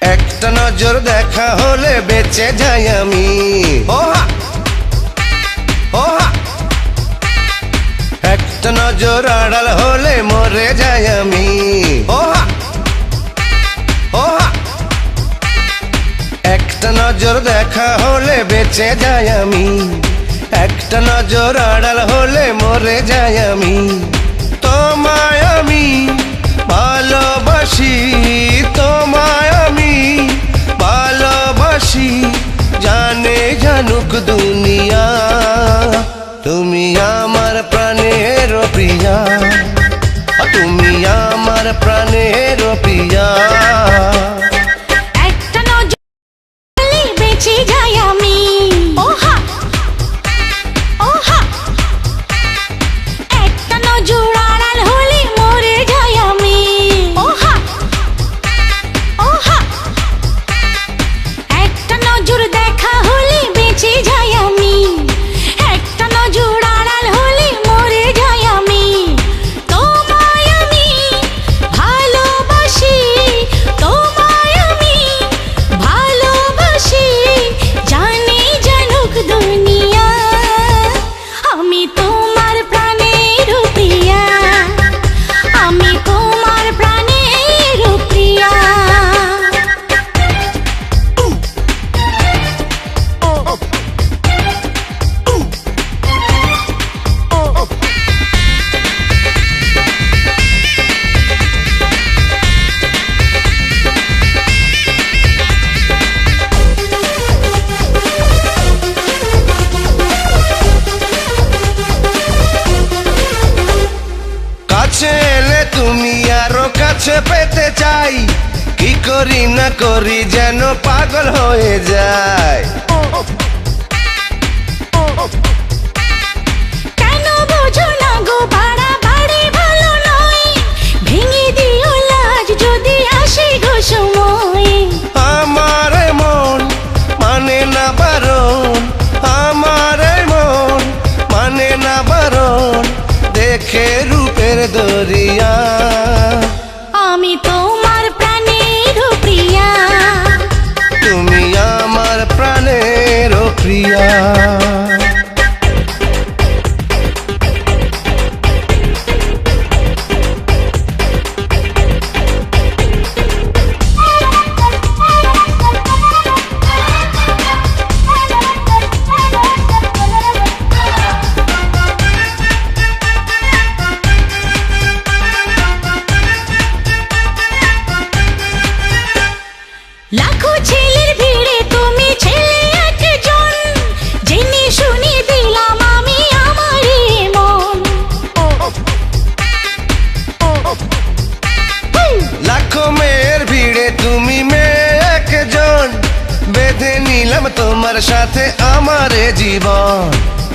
একটা নজর দেখা হলে বেঁচে যাই আমি। ওহা। ওহা। একটা নজর আড়াল হলে মরে যাই আমি। ওহা। একটা নজর দেখা হলে বেঁচে যাই আমি। একটা নজর আড়াল হলে মরে যাই আমি। তোমায় আমি ভালোবাসি, তোমায় আমি ভালোবাসি, জানে জানুক দুনিয়া। তুমি আমার প্রাণের প্রিয়া, তুমি আমার প্রাণের কাছে পেতে চাই। কি করি না করি যেন পাগল হয়ে যায়। কেন বোঝো না গো বাড়াবাড়ি ভালো নয়। ভেঙে দিও লাজ যদি আসে গো সময়। আমার মন মানে না বারণ। আমার মন মানে না বারণ। দেখে রূপের দরিয়া। আমি তোমার প্রাণের প্রিয়া। তুমি আমার প্রাণের প্রিয়া। তোমার সাথে আমার জীবন।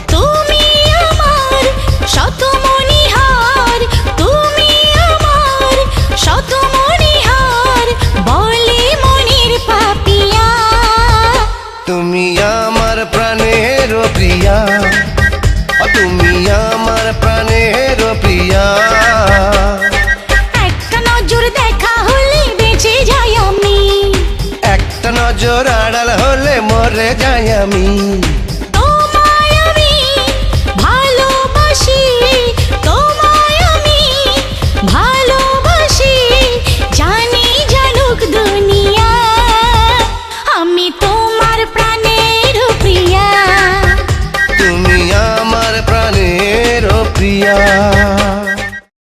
তুমি আমার শত মনিহার তুমি আমার শত মনিহার বলে মনির পাপিয়া। তুমি আমার প্রাণের প্রিয়া তুমি আমার প্রাণের প্রিয়া। একটা নজর দেখা হলে বেঁচে যাই আমি। একটা নজর আড়াল হলে মরে যাই আমি।